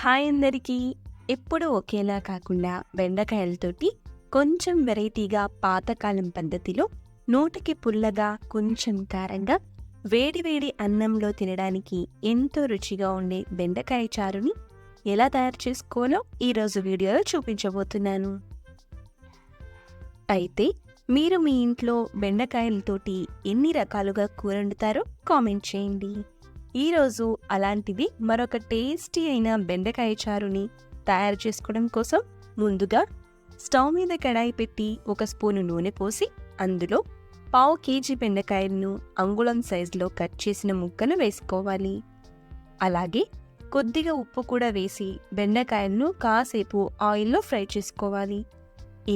Hi అందరికీ. ఎప్పుడూ ఒకేలా కాకుండా బెండకాయలతోటి కొంచెం వెరైటీగా పాతకాలం పద్ధతిలో నోటికి పుల్లగా కొంచెం కారంగా వేడివేడి అన్నంలో తినడానికి ఎంతో రుచిగా ఉండే బెండకాయ చారుని ఎలా తయారు చేసుకోవాలో ఈరోజు వీడియోలో చూపించబోతున్నాను. అయితే మీరు మీ ఇంట్లో బెండకాయలతోటి ఎన్ని రకాలుగా కూర వండుతారో కామెంట్ చేయండి. ఈరోజు అలాంటిది మరొక టేస్టీ అయిన బెండకాయ చారుని తయారు చేసుకోవడం కోసం ముందుగా స్టవ్ మీద కడాయి పెట్టి ఒక స్పూను నూనె పోసి అందులో పావు కేజీ బెండకాయలను అంగుళం సైజులో కట్ చేసిన ముక్కలు వేసుకోవాలి. అలాగే కొద్దిగా ఉప్పు కూడా వేసి బెండకాయలను కాసేపు ఆయిల్లో ఫ్రై చేసుకోవాలి.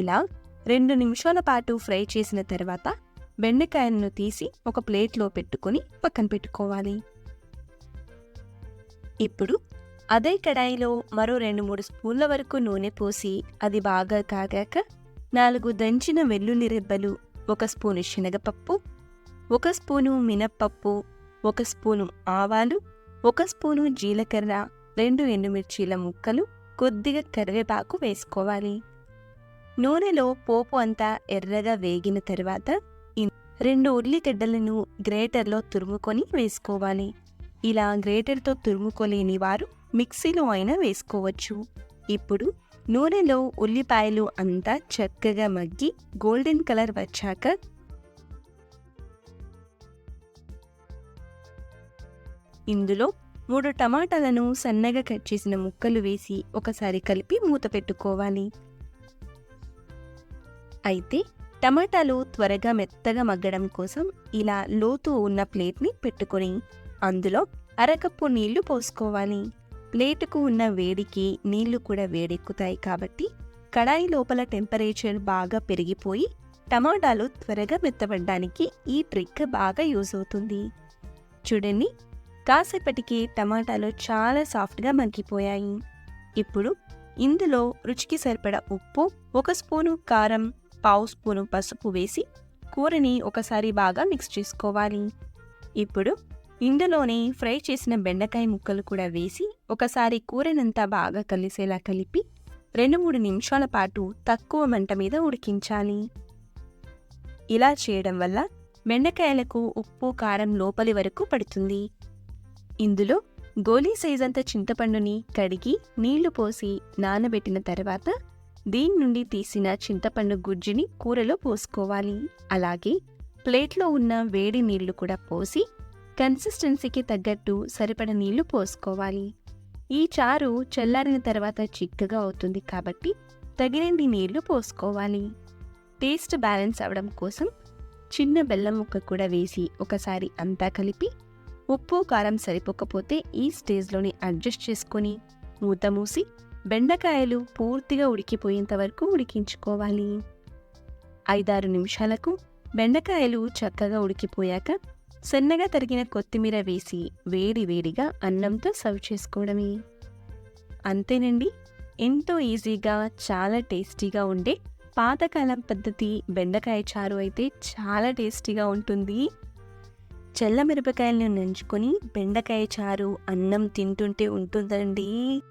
ఇలా రెండు నిమిషాల పాటు ఫ్రై చేసిన తర్వాత బెండకాయలను తీసి ఒక ప్లేట్లో పెట్టుకొని పక్కన పెట్టుకోవాలి. ఇప్పుడు అదే కడాయిలో మరో రెండు మూడు స్పూన్ల వరకు నూనె పోసి అది బాగా కాగాక నాలుగు దంచిన వెల్లుల్లి రెబ్బలు ఒక స్పూను శనగపప్పు ఒక స్పూను మినప్పప్పు ఒక స్పూను ఆవాలు ఒక స్పూను జీలకర్ర రెండు ఎండుమిర్చీల ముక్కలు కొద్దిగా కరివేపాకు వేసుకోవాలి. నూనెలో పోపు అంతా ఎర్రగా వేగిన తర్వాత రెండు ఉల్లిగడ్డలను గ్రేటర్లో తురుముకొని వేసుకోవాలి. ఇలా గ్రేటర్తో తురుముకోలేని వారు మిక్సీలో అయినా వేసుకోవచ్చు. ఇప్పుడు నూనెలో ఉల్లిపాయలు అంతా చక్కగా మగ్గి గోల్డెన్ కలర్ వచ్చాక ఇందులో మూడు టమాటాలను సన్నగా కట్ చేసిన ముక్కలు వేసి ఒకసారి కలిపి మూత పెట్టుకోవాలి. అయితే టమాటాలు త్వరగా మెత్తగా మగ్గడం కోసం ఇలా లోతు ఉన్న ప్లేట్ని పెట్టుకొని అందులో అరకప్పు నీళ్ళు పోసుకోవాలి. ప్లేటుకు ఉన్న వేడికి నీళ్ళు కూడా వేడెక్కుతాయి కాబట్టి కడాయి లోపల టెంపరేచర్ బాగా పెరిగిపోయి టమాటాలు త్వరగా మెత్తబడ్డానికి ఈ ట్రిక్ బాగా యూజ్ అవుతుంది. చూడండి కాసేపటికి టమాటాలు చాలా సాఫ్ట్గా మగ్గిపోయాయి. ఇప్పుడు ఇందులో రుచికి సరిపడ ఉప్పు ఒక స్పూను కారం పావు స్పూను పసుపు వేసి కూరని ఒకసారి బాగా మిక్స్ చేసుకోవాలి. ఇప్పుడు ఇందులోనే ఫ్రై చేసిన బెండకాయ ముక్కలు కూడా వేసి ఒకసారి కూరనంతా బాగా కలిసేలా కలిపి రెండు మూడు నిమిషాల పాటు తక్కువ మంట మీద ఉడికించాలి. ఇలా చేయడం వల్ల బెండకాయలకు ఉప్పు కారం లోపలి వరకు పడుతుంది. ఇందులో గోలీ సైజంత చింతపండుని కడిగి నీళ్ళు పోసి నానబెట్టిన తర్వాత దీని నుండి తీసిన చింతపండు గుజ్జుని కూరలో పోసుకోవాలి. అలాగే ప్లేట్లో ఉన్న వేడి నీళ్ళు కూడా పోసి కన్సిస్టెన్సీకి తగ్గట్టు సరిపడ నీళ్ళు పోసుకోవాలి. ఈ చారు చల్లారిన తర్వాత చిక్కగా అవుతుంది కాబట్టి తగినన్ని నీళ్ళు పోసుకోవాలి. టేస్ట్ బ్యాలెన్స్ అవడం కోసం చిన్న బెల్లం ముక్క కూడా వేసి ఒకసారి అంతా కలిపి ఉప్పు కారం సరిపోకపోతే ఈ స్టేజ్లోనే అడ్జస్ట్ చేసుకొని మూత మూసి బెండకాయలు పూర్తిగా ఉడికిపోయేంత వరకు ఉడికించుకోవాలి. ఐదారు నిమిషాలకు బెండకాయలు చక్కగా ఉడికిపోయాక సన్నగా తరిగిన కొత్తిమీర వేసి వేడి వేడిగా అన్నంతో సర్వ్ చేసుకోవడమే. అంతేనండి ఎంతో ఈజీగా చాలా టేస్టీగా ఉండే పాతకాలం పద్ధతి బెండకాయ చారు అయితే చాలా టేస్టీగా ఉంటుంది. చల్ల మిరపకాయలను నంచుకొని బెండకాయ చారు అన్నం తింటుంటే ఉంటుందండి.